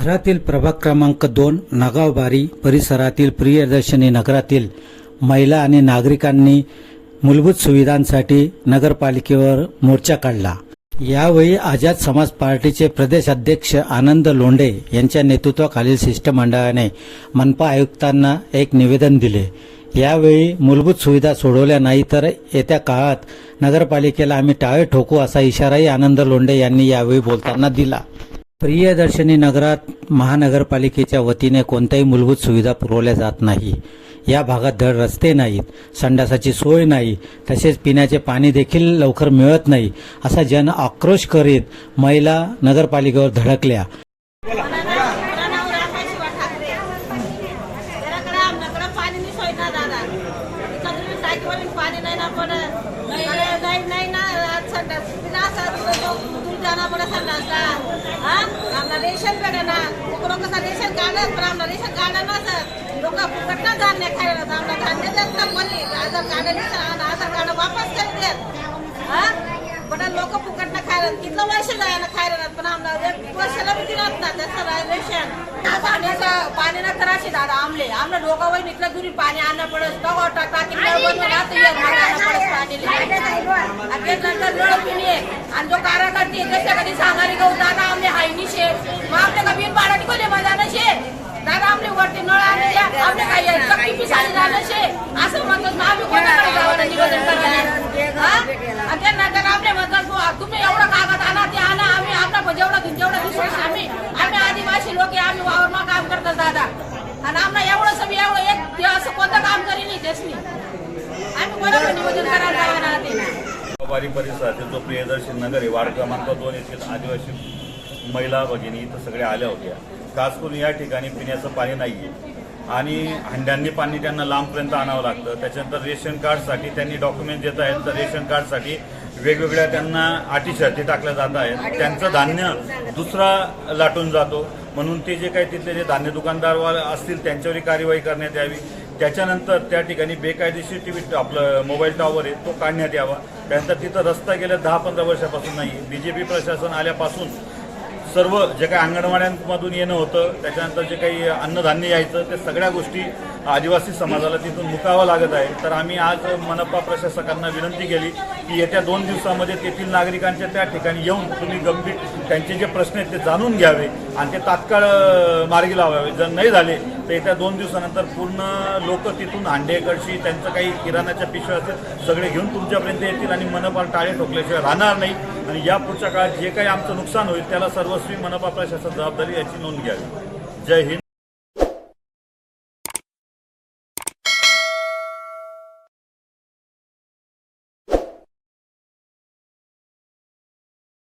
शहरातील प्रभाग क्रमांक दोन नगावबारी परिसरातील प्रियदर्शनी नगरातील महिला आणि नागरिकांनी मूलभूत सुविधांसाठी नगरपालिकेवर मोर्चा काढला. यावेळी आझाद समाज पार्टीचे प्रदेश अध्यक्ष आनंद लोंढे यांच्या नेतृत्वाखालील शिष्टमंडळाने मनपा आयुक्तांना एक निवेदन दिले. यावेळी मूलभूत सुविधा सोडवल्या नाही तर येत्या काळात नगरपालिकेला आम्ही टाळे ठोकू असा इशाराही आनंद लोंढे यांनी यावेळी बोलताना दिला. प्रियदर्शनी नगरात महानगरपालिकेच्या वतीने कोणत्याही मूलभूत सुविधा पुरवल्या जात नाही. या भागात धड रस्ते नाहीत संडासाची सोय नाही तसेच पिण्याचे पाणी देखील लवकर मिळत नाही असा जन आक्रोश करीत महिला नगरपालिकेवर धडकल्या नाव रामाशिवा ठाकरे घराकडे आमच्याकडे पाणी नाही सोय ना दादा इथं तुम्ही पाणी नाही ना पडत नाही नाही ना संडास बिना असं दूर पडत संडासला हा? आम्हाला रेशन ना उकडं कसं रेशन काढत पण आम्हाला रेशन काढलं ना सर लोक फुकट धान्य खायला तर आम्हाला धान्य देत ना कोणी. आधार कार्ड नाही आधार कार्ड वापस करी देत. हा? पण लोक फुकट ना खायला कितलं वर्ष जायला खायला पण आम्हाला वर्षाला बी दिलात ना त्याचं रेशन. आहे दादा आमले. आमला वय निघलं दुरी पाणी आणणं पडत दगड टाकी त्याच्यानंतर नळ पिणे. आणि जो कारा करते जसं कधी सांगारी गहू दादा आमले हाय निशे. मग आपल्या का बिन भाडा टिकवले मजा नशे. दादा आमले वरती नळ आणले आपले काही चक्की पिसाली झालं शे असं म्हणतात मग आम्ही कोणाकडे जावं ना निवेदन करायला? आणि त्यानंतर आपले म्हणतात तुम्ही एवढं कागद आणा ते आणा आम्ही आपला जेवढा जेवढा विश्वास आम्ही आम्ही आदिवासी लोक आहे, आम्ही वावरमा काम करतात दादा आणि आम्हाला एवढं सगळं एवढं एक ते असं कोणतं काम करी नाही त्यासनी आम्ही बरोबर नियोजन करायला जाणार ते व्यापारी परिसरातील जो प्रियदर्शी नगर आहे वार्ड क्रमांक दोन येथील आदिवासी महिला भगिनी इथं सगळ्या आल्या होत्या. खास करून या ठिकाणी पिण्याचं पाणी नाही आहे आणि हंड्यांनी पाणी त्यांना लांबपर्यंत आणावं लागतं. त्याच्यानंतर रेशन कार्डसाठी त्यांनी डॉक्युमेंट देत आहेत. तर रेशन कार्डसाठी वेगवेगळ्या त्यांना अटी शर्ती टाकल्या जात आहेत. त्यांचं धान्य दुसरा लाटून जातो. म्हणून ते जे काही तिथले जे धान्य दुकानदार असतील त्यांच्यावरही कार्यवाही करण्यात यावी. त्याच्यानंतर त्या ठिकाणी बेकायदेशीर टी व्ही आपलं मोबाईल टॉवर आहे तो काढण्यात यावा. त्यानंतर तिथं रस्ता गेल्या दहा पंधरा वर्षापासून नाही. बी जे पी प्रशासन आल्यापासून सर्व जे काही अंगणवाड्यांमधून येणं होतं त्याच्यानंतर जे काही अन्नधान्य यायचं त्या सगळ्या गोष्टी आदिवासी समाजाला तिथून मुकावं लागत आहे. तर आम्ही आज मनपा प्रशासकांना विनंती केली की येत्या दोन दिवसामध्ये तेथील नागरिकांच्या त्या ठिकाणी येऊन तुम्ही गंभीर त्यांचे जे प्रश्न आहेत ते जाणून घ्यावे आणि ते तात्काळ मार्गी लावावे. जर नाही झाले तर येत्या दोन दिवसानंतर पूर्ण लोक तिथून हांडेकडशी त्यांचं काही किराणाच्या पिशव्या असतील सगळे घेऊन तुमच्यापर्यंत येतील आणि मनपा टाळे ठोकल्याशिवाय राहणार नाही. आणि या पुढच्या काळात जे काही आमचं नुकसान होईल त्याला सर्वस्वी मनपा प्रशासन जबाबदारी याची नोंद घ्यावी. जय हिंद.